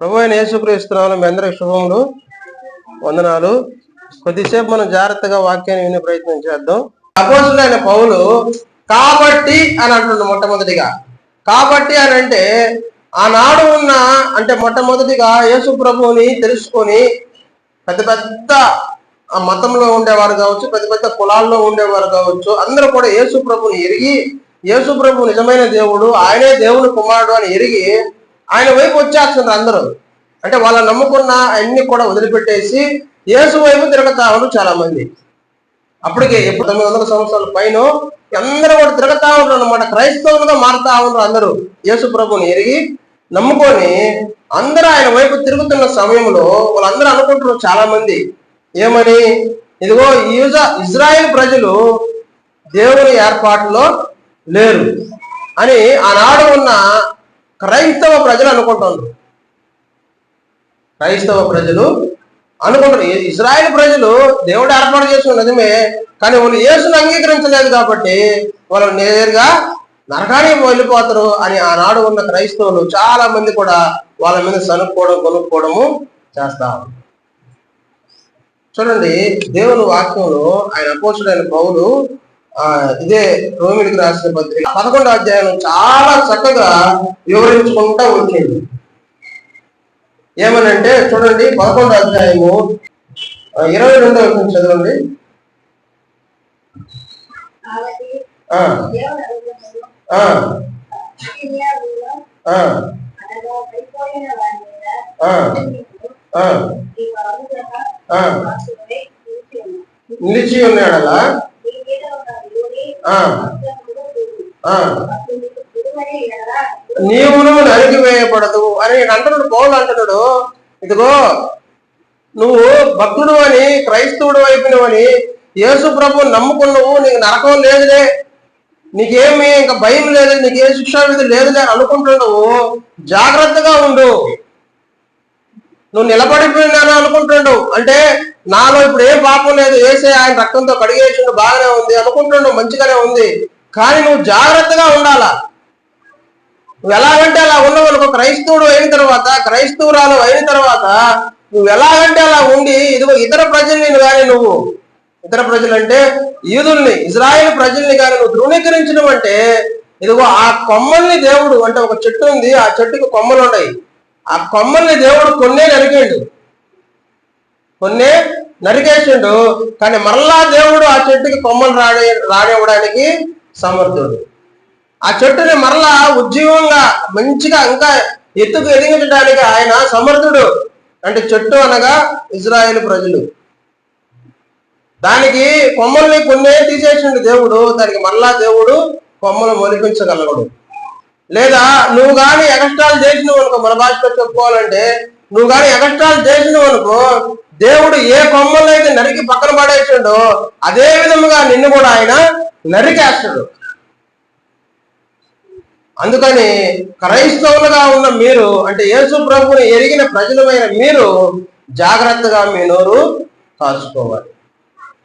ప్రభు అయిన యేసుక్రీస్తున్నాను మీ అందరికి శుభములు వందనాలు. కొద్దిసేపు మనం జాగ్రత్తగా వాక్యాన్ని వినే ప్రయత్నం చేద్దాం. అపోసులైన పౌలు కాబట్టి అని అంటున్నాడు మొట్టమొదటిగా. కాబట్టి అని అంటే ఆనాడు ఉన్న అంటే మొట్టమొదటిగా యేసు ప్రభువుని తెలుసుకొని పెద్ద పెద్ద ఆ మతంలో ఉండేవారు కావచ్చు పెద్ద పెద్ద కులాల్లో ఉండేవారు కావచ్చు అందరూ కూడా యేసు ప్రభుని ఎరిగి యేసు ప్రభు నిజమైన దేవుడు ఆయనే దేవుని కుమారుడు అని ఎరిగి ఆయన వైపు వచ్చేస్తున్నారు అందరూ. అంటే వాళ్ళ నమ్ముకున్న అన్ని కూడా వదిలిపెట్టేసి యేసు వైపు తిరుగుతా ఉన్నారు చాలా మంది అప్పటికే ఎప్పుడు తొమ్మిది వందల సంవత్సరాల పైన అందరూ కూడా తిరుగుతా ఉన్నారు అనమాట క్రైస్తవులుగా మారుతా ఉన్నారు అందరూ. యేసు ప్రభుని ఎరిగి నమ్ముకొని అందరూ ఆయన వైపు తిరుగుతున్న సమయంలో వాళ్ళందరూ అనుకుంటున్నారు చాలా మంది ఏమని? ఇదిగో యూజ ఇజ్రాయెల్ ప్రజలు దేవుని ఏర్పాటులో లేరు అని ఆనాడు ఉన్న క్రైస్తవ ప్రజలు అనుకుంటున్నారు క్రైస్తవ ప్రజలు అనుకుంటారు. ఇస్రాయల్ ప్రజలు దేవుడు ఏర్పాటు చేసిన నిజమే కానీ వాళ్ళు యేసును అంగీకరించలేదు కాబట్టి వాళ్ళు నేరుగా నరకానికి వెళ్ళిపోతారు అని ఆనాడు ఉన్న క్రైస్తవులు చాలా మంది కూడా వాళ్ళ మీద సనుక్కోవడం కొనుక్కోవడము చేస్తారు చూడండి దేవుని వాక్యంలో ఆయన అపోసుడైన పౌలు ఇదే రోమిడికి రాసిన పత్రిక. పదకొండు అధ్యాయం చాలా చక్కగా వివరించుకుంటా వచ్చింది. ఏమనంటే చూడండి పదకొండు అధ్యాయము ఇరవై రెండో చదవండి. నిలిచి ఉన్నాడలా? నీవును నరికివేయబడదు అని అంటున్నాడు పౌలు అంటున్నాడు. ఇదిగో నువ్వు భక్తుడు అని క్రైస్తవుడు అయిపోయినవని యేసు ప్రభు నమ్ముకున్నావు నీకు నరకం లేదులే. నీకేమి ఇంకా భయం లేదు నీకు ఏ శిక్షా విధి లేదులే అనుకుంటున్నావు. జాగ్రత్తగా ఉండు. నువ్వు నిలబడిపోయినా అనుకుంటున్నావు. అంటే నాలో ఇప్పుడు ఏం పాపం లేదు వేసే ఆయన రక్తంతో కడిగేసిండు బాగానే ఉంది అనుకుంటున్నావు మంచిగానే ఉంది. కానీ నువ్వు జాగ్రత్తగా ఉండాలా? నువ్వు ఎలాగంటే అలా ఉన్నావు క్రైస్తవుడు అయిన తర్వాత క్రైస్తవురాలు అయిన తర్వాత నువ్వు ఎలాగంటే అలా ఉండి ఇదిగో ఇతర ప్రజల్ని కానీ నువ్వు ఇతర ప్రజలు అంటే యూదుల్ని ఇజ్రాయెల్ ప్రజల్ని కానీ నువ్వు ధృవీకరించడం అంటే ఇదిగో ఆ కొమ్మల్ని దేవుడు అంటే ఒక చెట్టు ఉంది ఆ చెట్టుకి కొమ్మలు ఉన్నాయి ఆ కొమ్మల్ని దేవుడు కొన్నే నరికేండు. కొన్ని నరికేసిండు కానీ మరలా దేవుడు ఆ చెట్టుకి కొమ్మలు రాడే రానివ్వడానికి సమర్థుడు. ఆ చెట్టుని మరలా ఉజ్జీవంగా మంచిగా ఇంకా ఎత్తుకు ఎదిగించడానికి ఆయన సమర్థుడు. అంటే చెట్టు అనగా ఇజ్రాయేల్ ప్రజలు. దానికి కొమ్మల్ని కొన్నే తీసేసిండు దేవుడు దానికి మరలా దేవుడు కొమ్మలు మొలిపించగలగడు లేదా నువ్వు కానీ ఎగస్ట్రాలు చేసినవు అనుకో మన భాషలో చెప్పుకోవాలంటే నువ్వు కానీ ఎగస్ట్రాలు చేసినవు అనుకో దేవుడు ఏ కొమ్మలు అయితే నరికి పక్కన పడేసాడో అదే విధముగా నిన్ను కూడా ఆయన నరికేస్తాడు. అందుకని క్రైస్తవులుగా ఉన్న మీరు అంటే యేసు ప్రభుని ఎరిగిన ప్రజలమైన మీరు జాగ్రత్తగా మీ నోరు కాచుకోవాలి.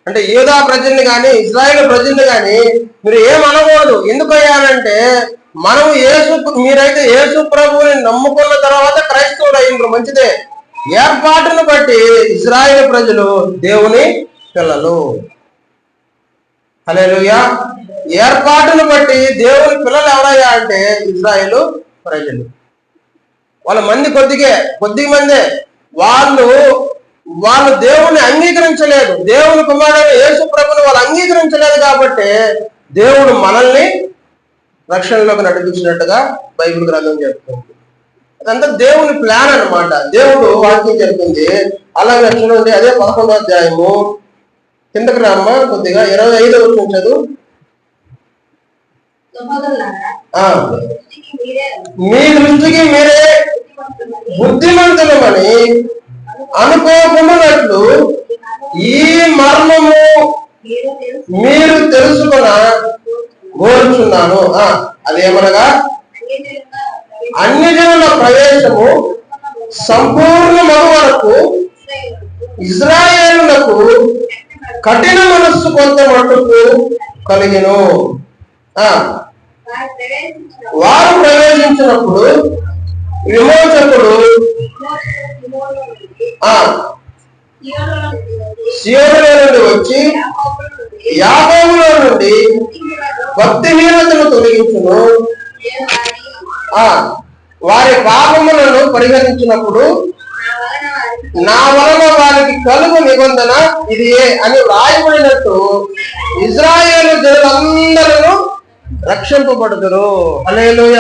అంటే యూదా ప్రజల్ని కానీ ఇజ్రాయేల్ ప్రజల్ని కానీ మీరు ఏం అనకూడదు ఎందుకు మనం ఏసు మీరైతే యేసు ప్రభువుని నమ్ముకున్న తర్వాత క్రైస్తవులు అయ్యిండ్రు మంచిదే. ఏర్పాటును బట్టి ఇజ్రాయేల్ ప్రజలు దేవుని పిల్లలు. అలేలుయా ఏర్పాటును బట్టి దేవుని పిల్లలు ఎవరయ్యా అంటే ఇజ్రాయేల్ ప్రజలు. వాళ్ళ మంది కొద్దిగే కొద్ది మందే. వాళ్ళు వాళ్ళు దేవుని అంగీకరించలేదు. దేవుని కుమారుడు యేసు ప్రభుని వాళ్ళు అంగీకరించలేదు కాబట్టి దేవుడు మనల్ని రక్షణలోకి నడిపించినట్టుగా బైబిల్ గ్రంథం చెప్తుంది. అదంతా దేవుని ప్లాన్ అన్నమాట. దేవుడు వాక్యం చెప్తుంది అలాగే చూడండి అదే పదకొండో అధ్యాయము. కిందకి రామ్మ కొద్దిగా ఇరవై ఐదు వచ్చిన చదువు. మీ దృష్టికి మీరే బుద్ధిమంతులమని అనుకోకున్నట్లు ఈ మర్మము మీరు తెలుసుకున కోరుచున్నాను అదేమనగా అన్ని జనుల ప్రవేశము సంపూర్ణ మగు వరకు ఇజ్రాయేలులకు కఠిన మనస్సు కొంత మట్టుకు కలిగిను. వారు ప్రవేశించినప్పుడు విమోచకుడు సియోనులో నుండి వచ్చి యాగములో నుండి వచ్చి నుండి భక్తిహీనతను తొలగించును. ఆ. వారి పాపములను పరిగణించినప్పుడు నా వలన వారికి కలుగు నిబంధన ఇది అని వ్రాయబడినట్టు ఇజ్రాయేల్ జనులందరూ రక్షింపబడుతురు అలేలుయ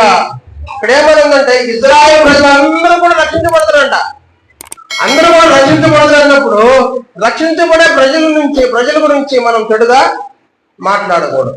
ఇక్కడ ఏమనుందంటే ఇజ్రాయేల్ ప్రజలందరూ అందరూ కూడా రక్షించబడతారు అన్నప్పుడు రక్షించబడే ప్రజల నుంచి ప్రజల గురించి మనం చెడుగా మాట్లాడకూడదు.